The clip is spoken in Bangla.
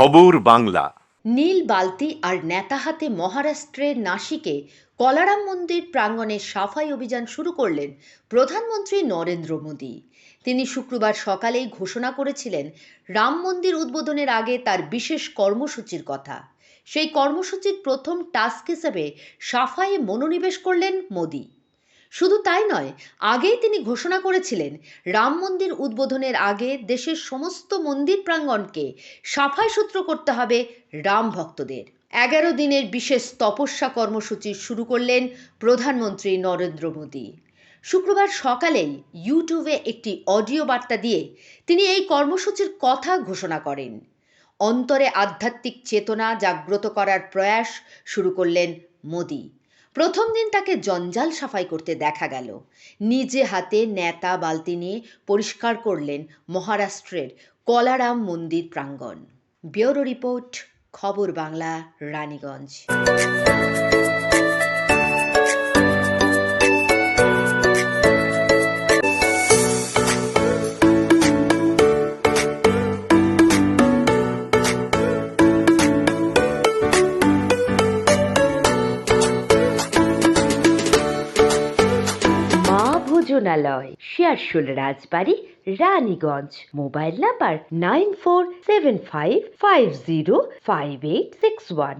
খবর বাংলা। নীল বালতি আর নেতা হাতে মহারাষ্ট্রের নাসিকে কলারাম মন্দির প্রাঙ্গণে সাফাই অভিযান শুরু করলেন প্রধানমন্ত্রী নরেন্দ্র মোদী। তিনি শুক্রবার সকালেই ঘোষণা করেছিলেন, রাম মন্দির উদ্বোধনের আগে তার বিশেষ কর্মসূচির কথা। সেই কর্মসূচির প্রথম টাস্ক হিসেবে সাফাইয়ে মনোনিবেশ করলেন মোদী। শুধু তাই নয়, আগেই তিনি ঘোষণা করেছিলেন, রাম মন্দির উদ্বোধনের আগে দেশের সমস্ত মন্দির প্রাঙ্গণকে সাফাই সূত্র করতে হবে রাম ভক্তদের। এগারো দিনের বিশেষ তপস্যা কর্মসূচি শুরু করলেন প্রধানমন্ত্রী নরেন্দ্র মোদী। শুক্রবার সকালেই ইউটিউবে একটি অডিও বার্তা দিয়ে তিনি এই কর্মসূচির কথা ঘোষণা করেন। অন্তরে আধ্যাত্মিক চেতনা জাগ্রত করার প্রয়াস শুরু করলেন মোদী। প্রথম দিন তাকে জঞ্জাল সাফাই করতে দেখা গেল। নিজে হাতে নেতা বালতি নিয়ে পরিষ্কার করলেন মহারাষ্ট্রের কলারাম মন্দির প্রাঙ্গণ। ব্যুরো রিপোর্ট, খবর Bangla, Raniganj. ভোজনালয় Shiyarshul Rajbari, Raniganj. Mobile number nine four seven five five zero five eight six one.